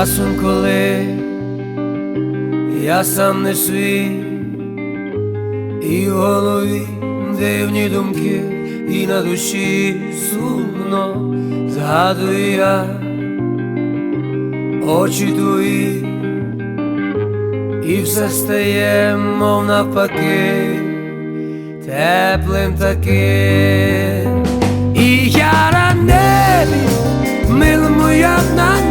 часом, коли я сам не свій, і в голові дивні думки, і на душі сумно згадую я очі твої, і все стає, мов навпаки, теплим таким. І я на мила моя на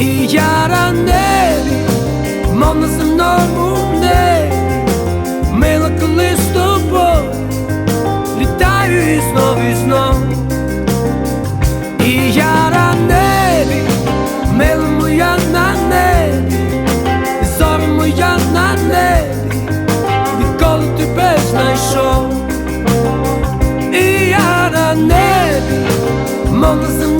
І я небі, мов на земному небі, мила, коли з тобою літаю і знов, і знов. І я небі, мила моя на небі, зоря моя на небі, відколи тебе знайшов. І я небі, мов на земному